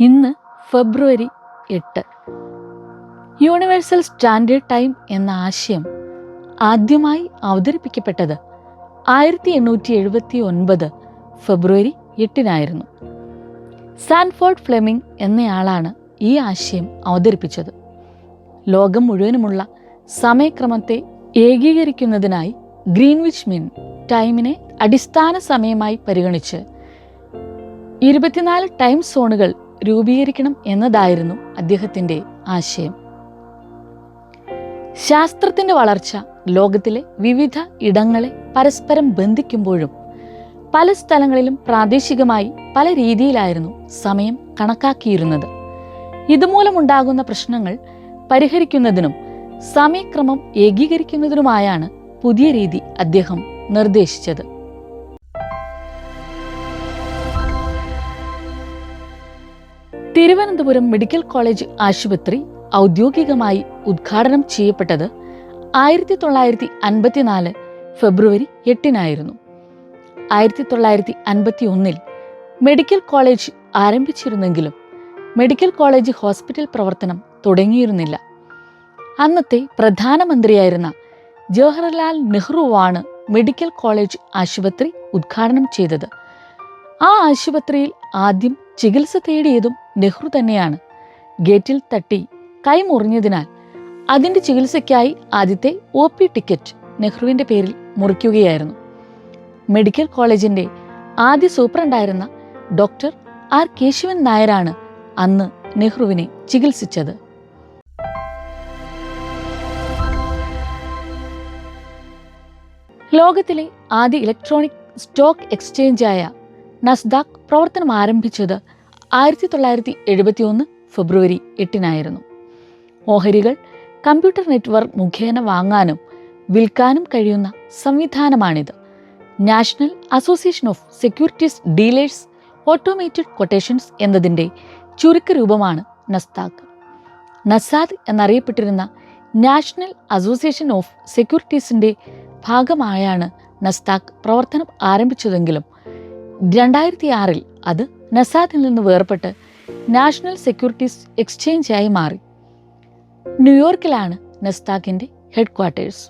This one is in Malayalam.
ഇന്ന് ഫെബ്രുവരി എട്ട്. യൂണിവേഴ്സൽ സ്റ്റാൻഡേർഡ് ടൈം എന്ന ആശയം ആദ്യമായി അവതരിപ്പിക്കപ്പെട്ടത് ആയിരത്തി എണ്ണൂറ്റി എഴുപത്തി ഒൻപത് ഫെബ്രുവരി എട്ടിനായിരുന്നു. സാൻഫോർഡ് ഫ്ലെമിംഗ് എന്നയാളാണ് ഈ ആശയം അവതരിപ്പിച്ചത്. ലോകം മുഴുവനുമുള്ള സമയക്രമത്തെ ഏകീകരിക്കുന്നതിനായി ഗ്രീൻവിച്ച് മിൻ ടൈമിനെ അടിസ്ഥാന സമയമായി പരിഗണിച്ച് ഇരുപത്തിനാല് ടൈം സോണുകൾ രൂപീകരിക്കണം എന്നതായിരുന്നു അദ്ദേഹത്തിന്റെ ആശയം. ശാസ്ത്രത്തിന്റെ വളർച്ച ലോകത്തിലെ വിവിധ ഇടങ്ങളെ പരസ്പരം ബന്ധിക്കുമ്പോഴും പല സ്ഥലങ്ങളിലും പ്രാദേശികമായി പല രീതിയിലായിരുന്നു സമയം കണക്കാക്കിയിരുന്നത്. ഇതുമൂലമുണ്ടാകുന്ന പ്രശ്നങ്ങൾ പരിഹരിക്കുന്നതിനും സമയക്രമം ഏകീകരിക്കുന്നതിനുമായാണ് പുതിയ രീതി അദ്ദേഹം നിർദ്ദേശിച്ചത്. തിരുവനന്തപുരം മെഡിക്കൽ കോളേജ് ആശുപത്രി ഔദ്യോഗികമായി ഉദ്ഘാടനം ചെയ്യപ്പെട്ടത് ആയിരത്തി തൊള്ളായിരത്തി അൻപത്തിനാല് ഫെബ്രുവരി എട്ടിനായിരുന്നു. ആയിരത്തി തൊള്ളായിരത്തി അൻപത്തി ഒന്നിൽ മെഡിക്കൽ കോളേജ് ആരംഭിച്ചിരുന്നെങ്കിലും മെഡിക്കൽ കോളേജ് ഹോസ്പിറ്റൽ പ്രവർത്തനം തുടങ്ങിയിരുന്നില്ല. അന്നത്തെ പ്രധാനമന്ത്രിയായിരുന്ന ജവഹർലാൽ നെഹ്റുവാണ് മെഡിക്കൽ കോളേജ് ആശുപത്രി ഉദ്ഘാടനം ചെയ്തത്. ആ ആശുപത്രിയിൽ ആദ്യം ചികിത്സ തേടിയതും നെഹ്റു തന്നെയാണ്. ഗേറ്റിൽ തട്ടി കൈമുറിഞ്ഞതിനാൽ അതിന്റെ ചികിത്സയ്ക്കായി ആദ്യത്തെ ഒ പി ടിക്കറ്റ് നെഹ്റുവിന്റെ പേരിൽ മുറിക്കുകയായിരുന്നു. മെഡിക്കൽ കോളേജിന്റെ ആദ്യ സൂപ്രണ്ടായിരുന്ന ഡോക്ടർ ആർ കേശവൻ നായരാണ് അന്ന് നെഹ്റുവിനെ ചികിത്സിച്ചത്. ലോകത്തിലെ ആദ്യ ഇലക്ട്രോണിക് സ്റ്റോക്ക് എക്സ്ചേഞ്ചായ നസ്ദാക്ക് പ്രവർത്തനം ആരംഭിച്ചത് ആയിരത്തി തൊള്ളായിരത്തി എഴുപത്തി ഒന്ന് ഫെബ്രുവരി എട്ടിനായിരുന്നു. ഓഹരികൾ കമ്പ്യൂട്ടർ നെറ്റ്വർക്ക് മുഖേന വാങ്ങാനും വിൽക്കാനും കഴിയുന്ന സംവിധാനമാണിത്. National Association of Securities Dealers Automated Quotations എന്നതിന്റെ ചുരുക്കരൂപമാണ് നസ്താക്ക് നസാദ് എന്നറിയപ്പെട്ടിരുന്ന നാഷണൽ അസോസിയേഷൻ ഓഫ് സെക്യൂരിറ്റീസിന്റെ ഭാഗമായാണ് നസ്താക്ക് പ്രവർത്തനം ആരംഭിച്ചതെങ്കിലും രണ്ടായിരത്തി ആറിൽ അത് നസാദിൽ നിന്ന് വേർപെട്ട് നാഷണൽ സെക്യൂരിറ്റീസ് എക്സ്ചേഞ്ചായി മാറി. ന്യൂയോർക്കിലാണ് നസ്താക്കിന്റെ ഹെഡ് ക്വാർട്ടേഴ്സ്